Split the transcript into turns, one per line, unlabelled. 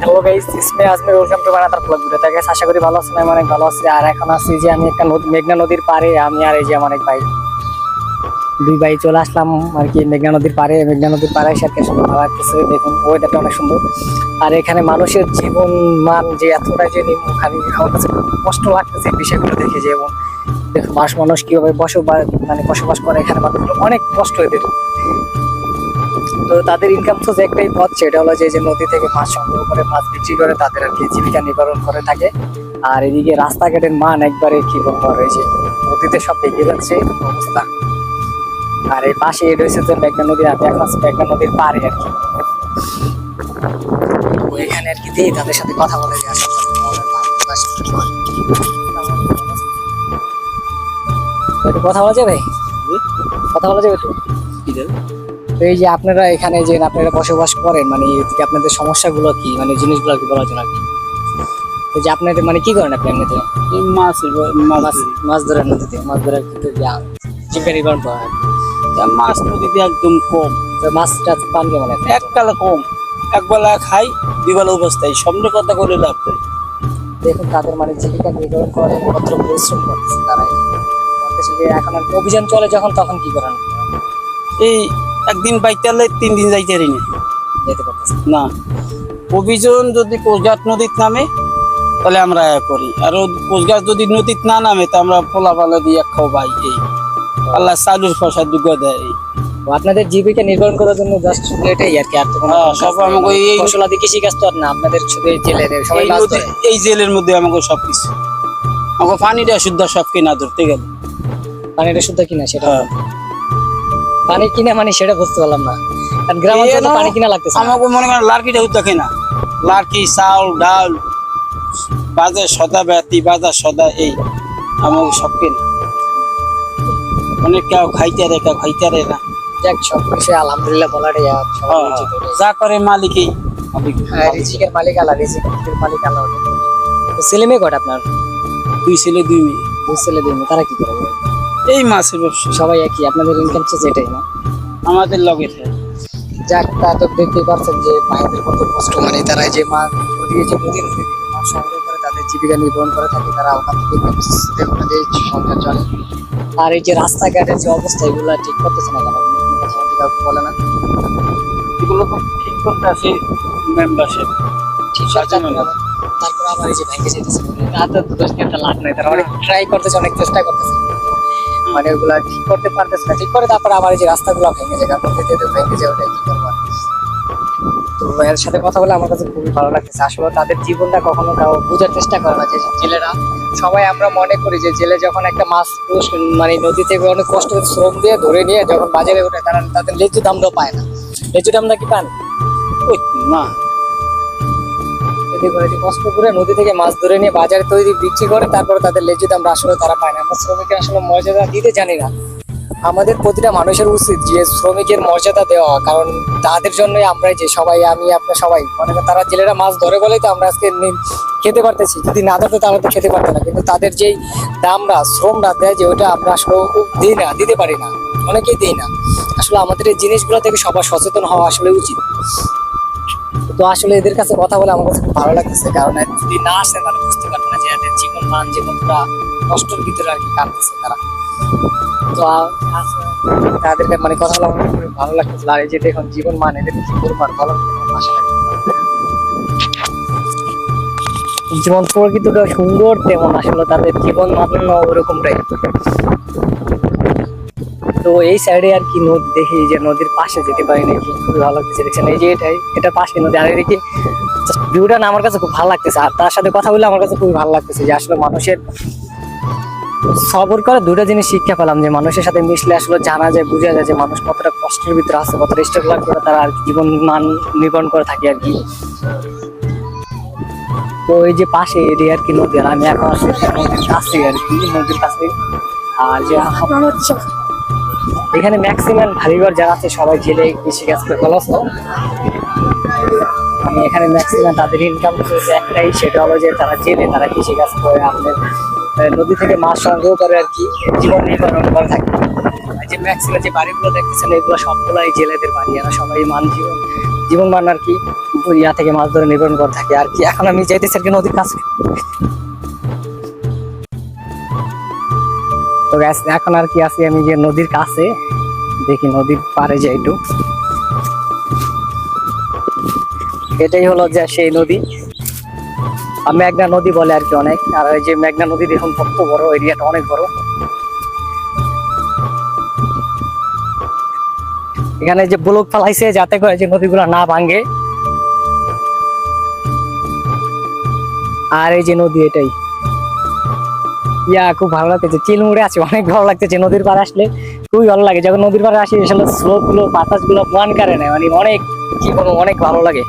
Hello guys ইসমে welcome to blog video তাকে আশা করি ভালো আছেন, আমি অনেক ভালো আছি। আর এখন আছি যে আমি একটা মেঘনা নদীর পাড়ে, আমি আর এই যে আমার এক ভাই। দুই ভাই চলে আসলাম আর কি মেঘনা নদীর পাড়ে। মেঘনা নদীর পাড়ে কি সুন্দর ভালো লাগতেছে। দেখুন ওয়েদারটা অনেক সুন্দর। আর এখানে মানুষের জীবন মান যে এতটা যে খালি কষ্ট লাগতেছে বিষয়গুলো দেখে যে এবং মানুষ মানুষ কীভাবে বসবাস মানে বসবাস করে এখানে মানুষগুলো অনেক কষ্ট এদের তো তাদের ইনকাম সোর্স একটাই পথ সেটা হলো যে নদী থেকে মাছ সংগ্রহ করে মাছ বিক্রি করে তাদের আর কি জীবিকা নিবারণ করে থাকে। আর এদিকে রাস্তাঘাটের মান একবারে কি বলব আর নদীতে সব এগিয়ে যাচ্ছে অবস্থা। আর এই পাশে রয়েছে যে মেঘনা নদী আর আছে মেঘনা নদীর পাড়ে আর কি। তো এখানে আর কি দিয়ে তাদের সাথে কথা বলে যে আসলে কথা বলা যাবে? কথা বলা যাবে একটু তো এই যে আপনারা এখানে যে আপনারা বসবাস করেন মানে এদিকে আপনাদের সমস্যাগুলো কি? মানে জিনিসগুলো কি বলার জন্য কি? তো যে আপনাদের মানে কি করেন আপনি এমনিতে?
এই মাছ মাছ
মাছ ধরার নদীতে মাছ ধরার কিন্তু যা জীবিকা নির্বাহন করা
এই মাছ নদীতে একদম কম।
মাছটা পান কেমন এখন?
একবেলা কম। একবেলা খাই দুবেলা অবস্থায় সামনে কথা করে লাভ নেই।
দেখুন তাদের মানে জীবিকা নির্বাহন করার কত পরিশ্রম করতেছে তারা এই এখন আর অভিযান চলে যখন তখন কি করেন
এই একদিন বাইতে হলে তিন দিন যাইতে পারি না
যেতে পারতেছে
না। অভিযোগ যদি কোচঘাট নদীত নামে তাহলে আমরা এ করি। আর কোচঘাট যদি নদীত না নামে তো আমরা পালা দিয়ে খাও ভাই এই। আল্লাহ চালুর ফসা দুঃখ দেয়।
আপনাদের জীবিকা নির্বাহন করার জন্য জাস্ট এটাই আর কি আর তো
হ্যাঁ, সব আমাকে এই-
ফসলাদি কৃষি কাজ তো আর না আপনাদের শুধু এই জেলেদের সবাই
এই জেলের মধ্যে আমাকে সবকিছু আমাকে পানিটা শুদ্ধ সব কিনা ধরতে গেলে।
পানিটা শুদ্ধ কিনা সেটা?
হ্যাঁ।
পানি কিনা মানে সেটা বুঝতে পারলাম না। কারণ গ্রাম অঞ্চলে পানি কিনা লাগতেছে
আমাকে মনে করেন লার্কিটা না। লার্কি চাউল ডাল বাজার সদা ব্যাতি বাজার সদা এই। আমাকে সব কেনা। অনেক কেউ খাইতে রে কেউ খাইতে রে না।
যাক সব কিছু আলহামদুলিল্লাহ বলাটাই
হ্যাঁ। যা করে মালিকই
হ্যাঁ, রিজিকের মালিক রিজিকের মালিক আল্লাহ। ছেলে মেয়ে কটা আপনার?
দুই ছেলে দুই মেয়ে।
দুই ছেলে দুই মেয়ে তারা কি করে
এই মাছের ব্যবসা
সবাই একই আপনাদের ইনকাম সোর্স এটাই না।
আমাদের লগে থাকে।
যাক তা তো দেখতেই পারছেন যে মায়েদের কত কষ্ট। মানে তারা যে মা নদী যে নদী নদী মাছ সংগ্রহ করে তাদের জীবিকা নির্বাহন করে থাকে তারা ওখান থেকে ওনাদের সংসার চলে। আর এই যে রাস্তাঘাটের যে অবস্থা এগুলো ঠিক করতেছে না আমাদের কাউকে বলে না।
এগুলো তো ঠিক করতে আছে মেম্বারশিপ
ঠিক তারপর আবার এই যে ভেঙে যেতেছে আর তো দোষ একটা লাভ নাই তারা অনেক ট্রাই করতেছে অনেক চেষ্টা করতেছে। মানে ওগুলা ঠিক করতে পারতেছে না, ঠিক করে তারপরে আবার এই যে রাস্তাগুলো ভেঙে যায় তো ভেঙে যায়, ওটাই কি করব তো এর সাথে কথা বলে আমার কাছে খুবই ভালো লাগতেছে। আসলে তাদের জীবনটা কখনো কাউ বোঝার চেষ্টা করে না যে জেলেরা। সবাই আমরা মনে করি যে জেলে যখন একটা মাছ মানে নদী থেকে অনেক কষ্ট শ্রম দিয়ে ধরে নিয়ে যখন বাজারে ওঠে, তারা তাদের লেচু দামটাও পায় না। লেচু দামটা কি পান?
ওই না।
এতে করে কষ্ট করে নদী থেকে মাছ ধরে নিয়ে বাজারে তৈরি বিক্রি করে, তারপরে তাদের লেজু দাম আসলে তারা পায় না। আমরা শ্রমিকের আসলে মর্যাদা দিতে জানি না। আমাদের প্রতিটা মানুষের উচিত যে শ্রমিকের মর্যাদা দেওয়া, কারণ তাদের জন্যই আমরা যে সবাই, আমি আপনার সবাই। মনে তারা জেলেরা মাছ ধরে বলেই তো আমরা আজকে খেতে পারতেছি। যদি না ধরতো তাহলে তো খেতে পারতো না। কিন্তু তাদের যেই দামরা, শ্রমরা দেয় যে ওটা আমরা আসলে দিই না, দিতে পারি না। অনেকেই দিই না। আসলে আমাদের এই জিনিসগুলো থেকে সবার সচেতন হওয়া আসলে উচিত। তো আসলে এদের কাছে কথা বলে আমার কাছে খুব ভালো লাগতেছে, কারণ যদি না আসে তাহলে বুঝতে পারবে না যে এদের জীবন মান যে কতটা কষ্টের ভিতরে আর কি কাটতেছে তারা। তো তাদেরকে মানে কথা বলে আমার খুবই ভালো লাগতেছে, আর এই যে দেখুন জীবন মান, এদের কি করব আর বলার কোনো ভাষা লাগে জীবন প্রকৃতটা সুন্দর তেমন আসলে তাদের জীবন মান ওরকমটাই। তো এই সাইডে আর কি নদী দেখি যে নদীর পাশে যেতে পারি নাকি খুবই ভালো লাগতেছে, দেখছেন? এই যে এটাই, এটা পাশে নদী। আর এদিকে ভিউটা না আমার কাছে খুব ভালো লাগতেছে। আর তার সাথে কথা বলে আমার কাছে খুবই ভালো লাগতেছে যে আসলে মানুষের সবর করে দুটো জিনিস শিক্ষা পেলাম, যে মানুষের সাথে মিশলে আসলে জানা যায়, বোঝা যায় যে মানুষ কতটা কষ্টের ভিতরে আছে, কতটা স্ট্রাগল করে তারা আর জীবন মান নির্মাণ করে থাকে আর কি। তো এই যে পাশে এটি আর কি নদী, আর আমি এখন আছি নদীর কাছে আর কি, নদীর কাছে আর যে এখানে ম্যাক্সিমাম ভারীঘর যারা আছে সবাই জেলে কৃষিকাজ করে আছো? আমি এখানে ম্যাক্সিমাম তাদের ইনকাম একটাই সেটা হলো যে তারা জেলে তারা কৃষিকাজ করে। আহ, নদী থেকে মাছ সংগ্রহ করে আর কি জীবন নির্বাহ করে থাকে। যে ম্যাক্সিমাম যে বাড়িগুলো দেখতেছেন এগুলো সবগুলাই জেলেদের বাড়ি। এরা সবাই মান জীবন জীবন মান আর কি ইয়া থেকে মাছ ধরে নির্ভর করে থাকে। আর কি এখন আমি যাইতেছি আর কি নদীর কাছে। গ্যাস এখন আর কি আছি আমি যে নদীর কাছে। দেখি নদীর পাড়ে যাই একটু। এটাই হলো যে সেই নদী। মেঘনা নদী বলে আর কি অনেক। আর এই যে মেঘনা নদী দেখুন, কত বড় এরিয়াটা অনেক বড়। এখানে যে ব্লক ফালাইছে যাতে করে যে নদীগুলো না ভাঙে। আর এই যে নদী এটাই। ইয়া, খুব ভালো লাগতেছে। চিল মুড়ে আছে, অনেক ভালো লাগতেছে। নদীর পাড়ে আসলে খুবই ভালো লাগে। যখন নদীর পাড়ে আসি আসলে বাতাসগুলো মন করে নেয় মানে অনেক, কি অনেক ভালো লাগে।